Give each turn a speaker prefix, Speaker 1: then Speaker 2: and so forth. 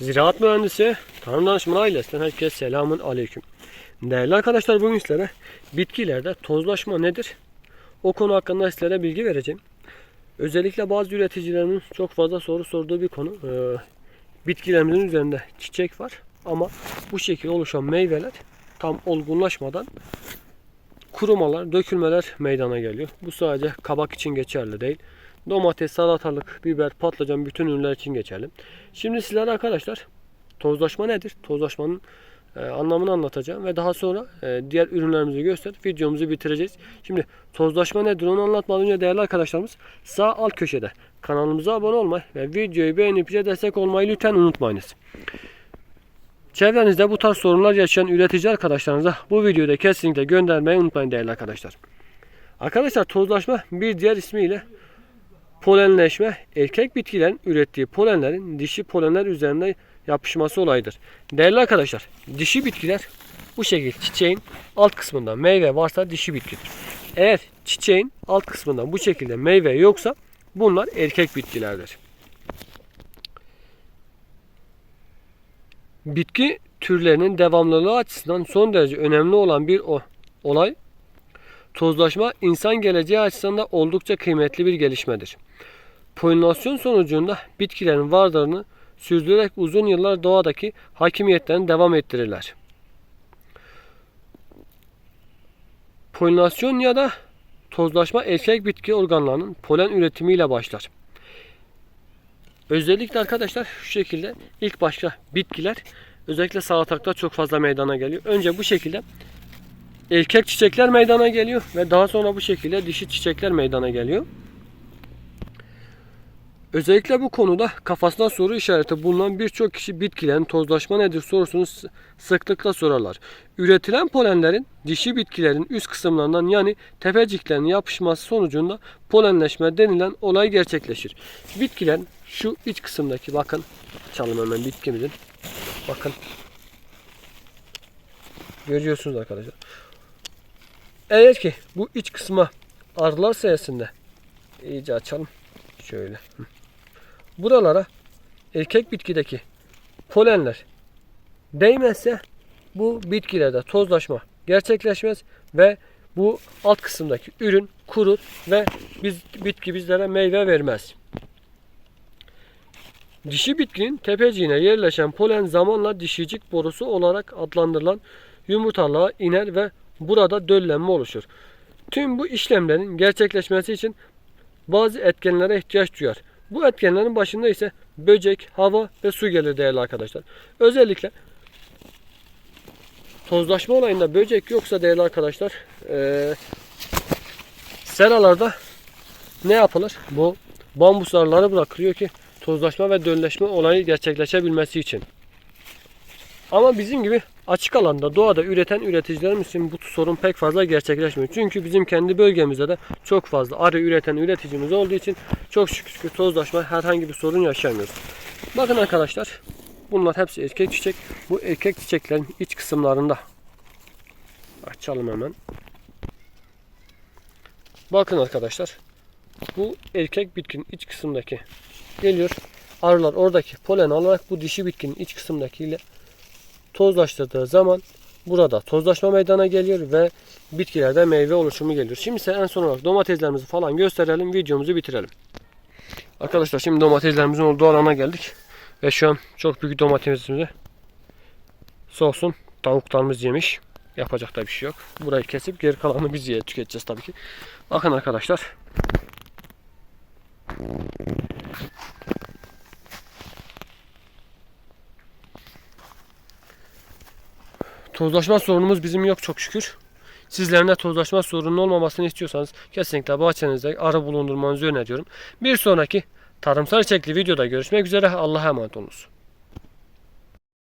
Speaker 1: Ziraat mühendisi, tarım danışmanı ailesinden herkese selamun aleyküm. Değerli arkadaşlar bugün sizlere bitkilerde tozlaşma nedir? O konu hakkında sizlere bilgi vereceğim. Özellikle bazı üreticilerin çok fazla soru sorduğu bir konu. Ee, bitkilerimizin üzerinde çiçek var ama bu şekilde oluşan meyveler tam olgunlaşmadan kurumalar, dökülmeler meydana geliyor. Bu sadece kabak için geçerli değil. Domates, salatalık, biber, patlıcan bütün ürünler için geçerli. Şimdi sizlere arkadaşlar tozlaşma nedir? Tozlaşmanın e, anlamını anlatacağım ve daha sonra e, diğer ürünlerimizi gösterip videomuzu bitireceğiz. Şimdi tozlaşma nedir onu anlatmadan önce değerli arkadaşlarımız sağ alt köşede kanalımıza abone olmayı ve videoyu beğenip bize destek olmayı lütfen unutmayınız. Çevrenizde bu tarz sorunlar yaşayan üretici arkadaşlarınıza bu videoyu da kesinlikle göndermeyi unutmayın değerli arkadaşlar. Arkadaşlar tozlaşma bir diğer ismiyle polenleşme erkek bitkilerin ürettiği polenlerin dişi polenler üzerinde yapışması olayıdır. Değerli arkadaşlar dişi bitkiler bu şekilde çiçeğin alt kısmında meyve varsa dişi bitkidir. Eğer çiçeğin alt kısmında bu şekilde meyve yoksa bunlar erkek bitkilerdir. Bitki türlerinin devamlılığı açısından son derece önemli olan bir olay tozlaşma insan geleceği açısından da oldukça kıymetli bir gelişmedir. Polinasyon sonucunda bitkilerin varlığını sürdürerek uzun yıllar doğadaki hakimiyetlerini devam ettirirler. Polinasyon ya da tozlaşma erkek bitki organlarının polen üretimiyle başlar. Özellikle arkadaşlar şu şekilde ilk başta bitkiler özellikle salatalıkta çok fazla meydana geliyor. Önce bu şekilde erkek çiçekler meydana geliyor ve daha sonra bu şekilde dişi çiçekler meydana geliyor. Özellikle bu konuda kafasında soru işareti bulunan birçok kişi bitkilerin tozlaşma nedir sorusunu sıklıkla sorarlar. Üretilen polenlerin dişi bitkilerin üst kısımlarından yani tepeciklerinin yapışması sonucunda polenleşme denilen olay gerçekleşir. Bitkilerin şu iç kısımdaki bakın açalım hemen bitkimizin. Bakın. Görüyorsunuz arkadaşlar. Eğer ki bu iç kısma arılar sayesinde iyice açalım. Şöyle. Buralara erkek bitkideki polenler değmezse bu bitkilerde tozlaşma gerçekleşmez ve bu alt kısımdaki ürün kurur ve biz bitki bizlere meyve vermez. Dişi bitkinin tepeciğine yerleşen polen zamanla dişicik borusu olarak adlandırılan yumurtalığa iner ve burada döllenme oluşur. Tüm bu işlemlerin gerçekleşmesi için bazı etkenlere ihtiyaç duyar. Bu etkenlerin başında ise böcek, hava ve su gelir değerli arkadaşlar. Özellikle tozlaşma olayında böcek yoksa değerli arkadaşlar eee seralarda ne yapılır? Bu bambus arıları bırakılıyor ki tozlaşma ve dölleşme olayı gerçekleşebilmesi için. Ama bizim gibi açık alanda doğada üreten üreticilerimiz için bu sorun pek fazla gerçekleşmiyor. Çünkü bizim kendi bölgemizde de çok fazla arı üreten üreticimiz olduğu için çok şükür ki tozlaşma herhangi bir sorun yaşamıyoruz. Bakın arkadaşlar bunlar hepsi erkek çiçek. Bu erkek çiçeklerin iç kısımlarında açalım hemen. Bakın arkadaşlar bu erkek bitkinin iç kısımdaki geliyor. Arılar oradaki polen alarak bu dişi bitkinin iç kısımdakiyle tozlaştırdığı zaman burada tozlaşma meydana geliyor ve bitkilerde meyve oluşumu geliyor. Şimdi ise en son olarak domateslerimizi falan gösterelim. Videomuzu bitirelim. Arkadaşlar şimdi domateslerimizin olduğu alana geldik. Ve şu an çok büyük domatesimizi soğusun. Tavuklarımız yemiş. Yapacak da bir şey yok. Burayı kesip geri kalanını biz ye tüketeceğiz tabii ki. Bakın arkadaşlar. Tozlaşma sorunumuz bizim yok çok şükür. Sizlerin de tozlaşma sorunun olmamasını istiyorsanız kesinlikle bahçenizde arı bulundurmanızı öneriyorum. Bir sonraki tarımsal içerikli videoda görüşmek üzere. Allah'a emanet olunuz.